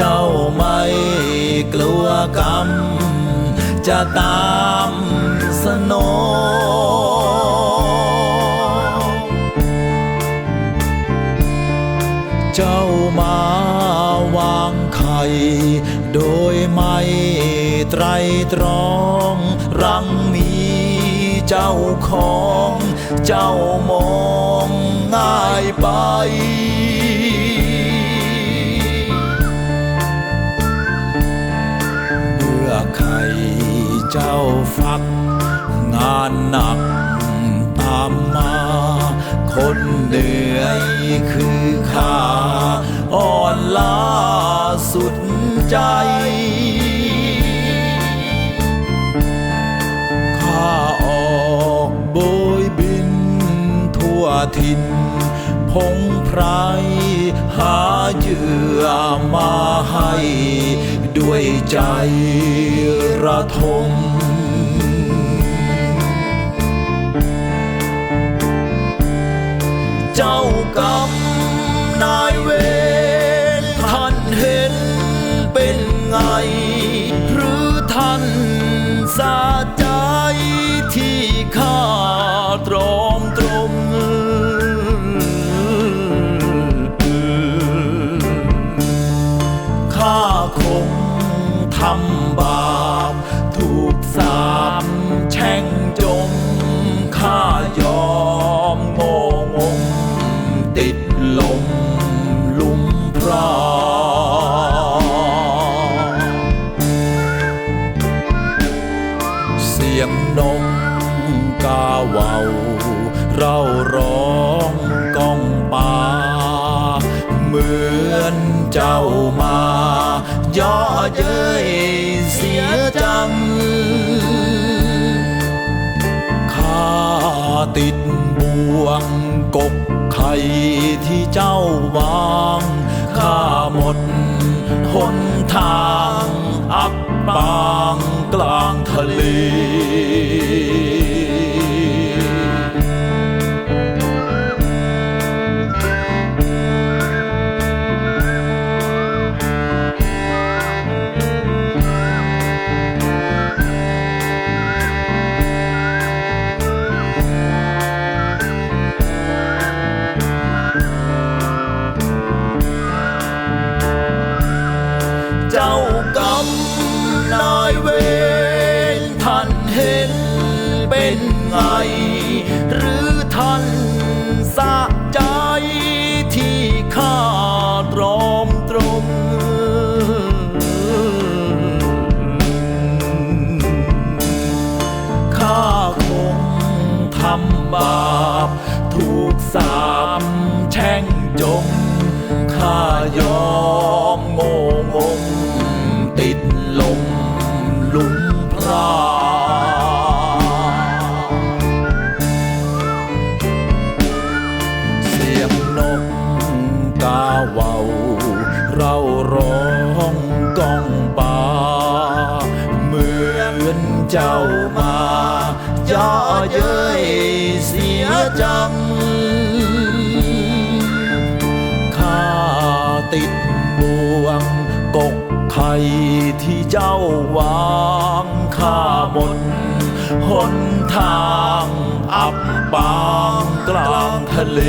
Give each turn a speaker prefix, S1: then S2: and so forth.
S1: จ้าไม่กลัวกรรม จะตามสนองเจ้ามาวางไข่โดยไม่ไตรตรอง รังมีเจ้าของ เจ้ามองง่ายไป ก งานหนักตามมา คนเหนื่อยคือข้าอ่อนล้าสุดใจข้าออกโบยบินทั่วทินพงไพรหาเหยื่อมาให้ ด้วยใจระทม เจ้ากรรมนายเวรท่านเห็นเป็นไง หรือท่านสาใจที่ข้าตรอมตรมข้าคงทำบาปถูกสาป สียงนกกาวาวเราร้องก้องป่าเหมือนเจ้ามาย่อเย้ยเสียจังข้าติดบ่วงกกไข่ที่เจ้าวางข้าหมดหนทางอับปางา เห็นเป็นไง หรือท่านสะใจที่ข้าตรอมตรมข้าคงทำบาป ถูกสาปแช่งจมข้ายอมาเวาวเราร้องก้องป่าเหมือนเจ้ามาย่อเย้ยเสียจังข้าติดบ่วงกกไข่ที่เจ้าวางข้าหมดหนทางอับปางกลางทะเล